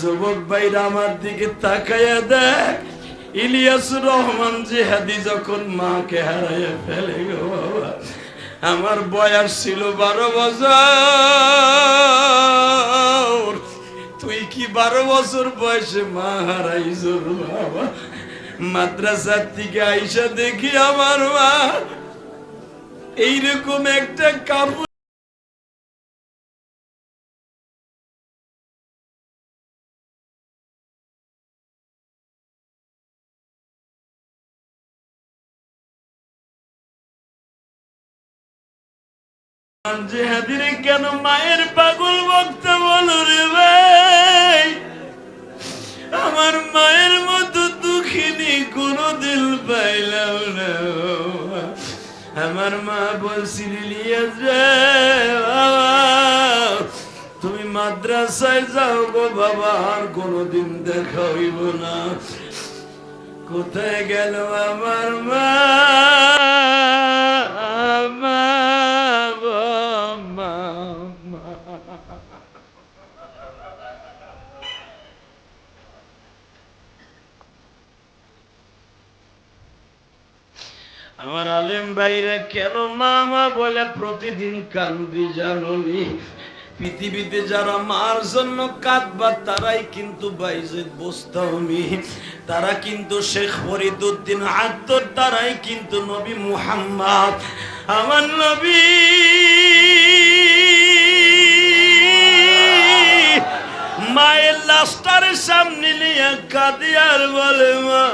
যুবক ভাইরা আমার দিকে তাকাইয়া দেখ। ইলিয়াসুর রহমান জিহাদি যখন মাকে হারাইয়া ফেলে গো বাবা, আমার বয়স ছিল বারো বছর। তুই কি বারো বছর বয়সে মা হারাইছ বাবা? মাদ্রাসার থেকে আইসা দেখি আমার মা। এইরকম একটা কাপড় কেন মায়ের পাগল বক্তা বলো রে ভাই? আমার মায়ের মতো দুঃখিনী কোনো দিল পাইলাম না। আমার মা বলছিল তুমি মাদ্রাসায় যাও গো বাবা, আর কোনোদিন দেখা হইব না। কোথায় গেল আমার মা মা গো, মা, মা। আমার আলেম ভাইরা, কেন মা মা বলে প্রতিদিন কান্দি জাননি? পৃথিবীতে যারা মার জন্য কাঁদবা তারাই কিন্তু তারা কিন্তু শেখ ফরিদুদ্দিন আত্মর তারাই কিন্তু নবী মুহাম্মদ। আমার নবী মায়ের লাস্টার সামনে নিয়ে কাঁদিয়ার বলে, মা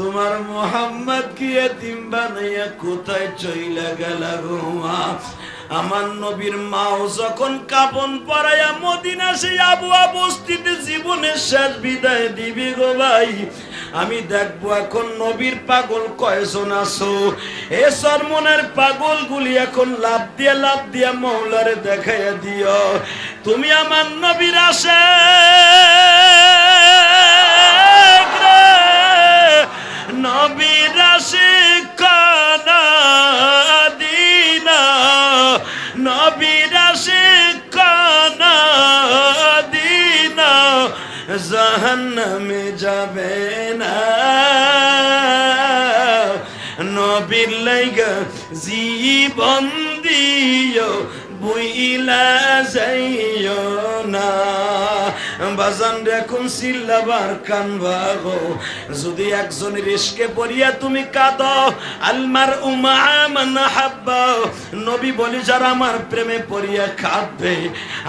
তোমার মোহাম্মদ কি এতিম বানাইয়া কোথায় চইলা গেল গো আমার নবীর মাও যখন কাপন পরাইয়া মদিনা, সেই আবুয়া বস্তিতে জীবনের শেষ বিদায় দিবি গো ভাই। আমি দেখব এখন নবীর পাগল কয়জন আছো? এ সরমনের পাগল গুলি এখন লাভ দিয়ে লাভ দিয়া মৌলারে দেখাইয়া দিও। তুমি আমার নবীর আসে নবীর শিকানা দিনা। নবীর শিকানা দিনা। জাহান্নামে যাবে না। নবীর লাইগা জীবন দিও, বইলা যাইও না। বাজান দেখুন সিল্লাবার কানবা গো। যদি একজনের ইশকে পড়িয়া তুমি কাঁদো আলমার উমা মান নবী বলি, যারা আমার প্রেমে পড়িয়া কাঁদবে,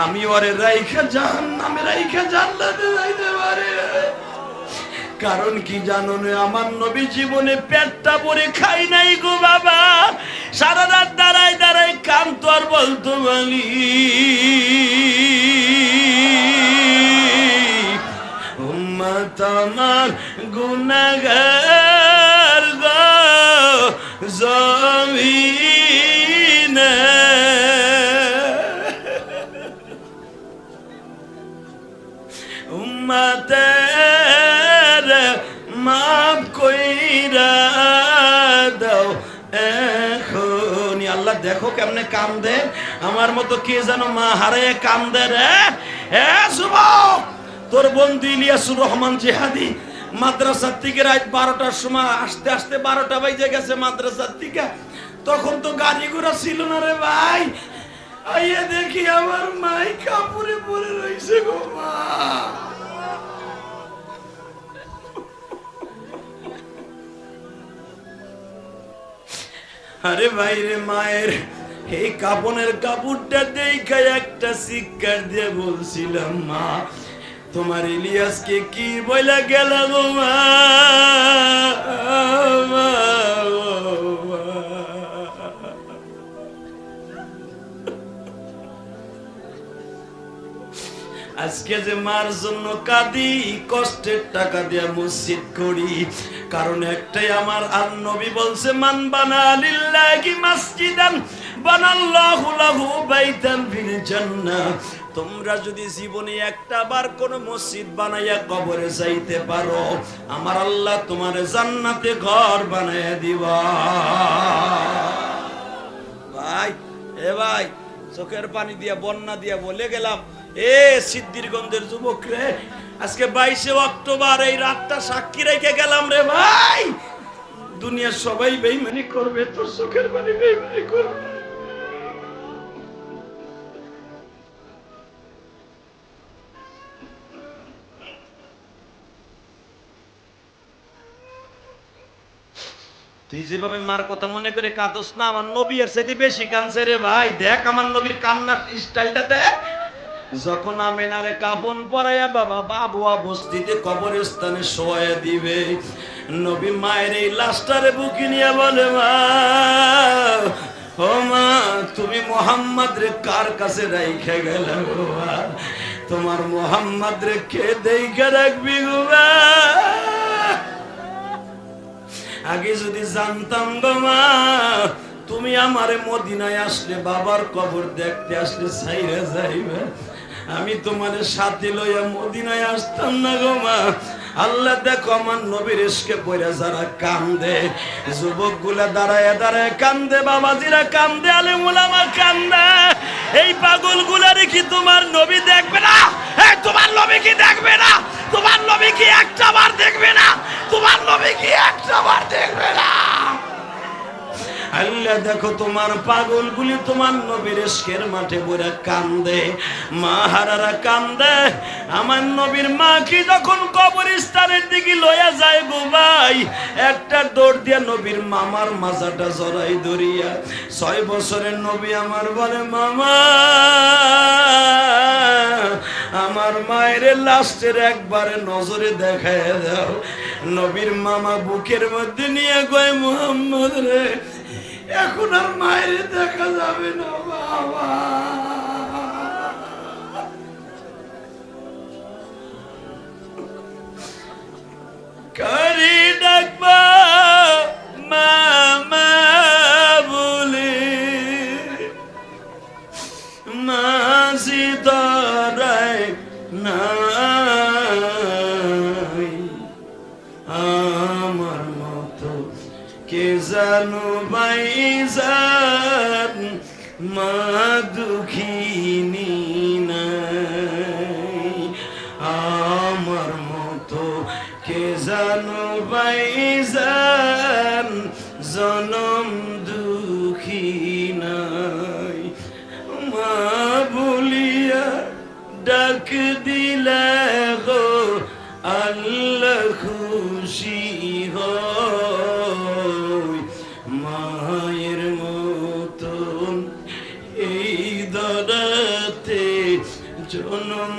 আমি ওরে রাইখা জাহান্নামে, রাইখা জান্নাতে যাইতে পারে। কারণ কি জানো আমার নবী জীবনে পেটটা পরে খাই নাই গো বাবা। সারা রাত দাঁড়ায় দাঁড়ায় কাম তো আর বলতো বলি। উম্মত আমার গুনাগার গো জমিনে। উম্মতের মাফ কইরা দাও আল্লাহ দেখো কেমনে কাম দে আমার মতো কে যেন মা হারায় কাম দে রে তোর বন্ধু ইলিয়াসুর রহমান জিহাদি। মাদ্রাসার থেকে রাত বারোটার সময় আসতে আসতে বারোটা বাজে গেছে মাদ্রাসার থেকে তখন তো গাড়ি ঘোড়া ছিল না রে ভাই। দেখি আমার মাই কাপড়ে পরে রইছে গো মা। আরে ভাই রে মায়ের, এই কাপনের কাপড়টা দেখা একটা শিক্ষার দিয়ে বলছিলাম, মা তোমার ইলিয়াসকে কি বইলা গেল। আজকে যে মার জন্য কাঁদি, কষ্টের টাকা দিয়া মসজিদ করি, কারণ একটাই আমার আর নবী বলছে, মান বানা লিল্লাহি মাসজিদান, বানাল্লাহু লাহু বাইতান ফিল জান্নাহ তোমরা যদি জীবনে একটা বার কোন মসজিদ বানাইয়া কবরে যাইতে পারো, আমার আল্লাহ তোমার জান্নাতে ঘর বানাইয়া দিবা। ভাই, এ ভাই, চোখের পানি দিয়া, বন্যা দিয়া বলে গেলাম। এ সিদ্ধিরগঞ্জের যুবক রে, আজকে বাইশে অক্টোবর, এই রাতটা সাক্ষী রেখে গেলাম রে ভাই। দুনিয়ার সবাই বেইমানি করবে, তোর চোখের পানি বেইমানি করবে। তুই যেভাবে মার কথা মনে করে কাঁদস না, আমার নবী এর সাথে বেশি কাঁদছে রে ভাই। দেখ আমার নবীর কান্নার স্টাইলটা দেখ। যখন আমেনারে কাপন পরাইয়া বাবা বাবুয়া বস্তিতে কবরস্থানে শোয়া দিবে, নবী মায়ের এই লাশটারে বুকি নিয়ে বলে, মা, ও মা, তুমি মোহাম্মদ রে কার কাছে রাইখে গেলে তোমার মোহাম্মদ রে কে দেখে রাখবি গো মা? আগে যদি জানতাম গো মা, তুমি আমারে মদিনায় আসলে, বাবার কবর দেখতে আসলে সাইরে যাইবে। আমি তোমার সাথে লইয়া মদিনায় আসতাম না গো মা। আল্লাহ দেখো আমার নবীর এসকে পড়ে যারা কান্দে যুবকগুলা দাঁড়ায় দাঁড়ায় কান্দে, বাবাজিরা কান্দে আলে মুলামা কান্দে। এই পাগল গুলারে কি তোমার নবী দেখবে না তোমার নবী কি দেখবে না? আল্লাহ দেখো তোমার পাগল পাগলগুলি তোমার নবীর এসকের মাঠে বইরা কান্দে। মা হারারা কান্দে। আমার নবীর মা কি যখন কবরস্থানের দিকে লয়া যায় গো ভাই, একটা দৌড় দিয়া নবীর মামার মাজাটা জড়াই ধরিয়া, ছয় বছরের নবী আমার বলে, মামা, আমার মায়ের লাস্টের একবারে নজরে দেখায় দাও। নবীর মামা বুকের মধ্যে নিয়ে গয় মোহাম্মদ রে এখন আর মায়ের দেখা যাবে না বাবা। জানো বাইজান মা দুঃখিনী নাই। আমার মতো কে জানো বাইজান জনম দুঃখী নাই। মা বলিয়া ডাক দিলে গো, আল্লাহ খুশি হয়। মায়ের মতন এই দরাতে জনম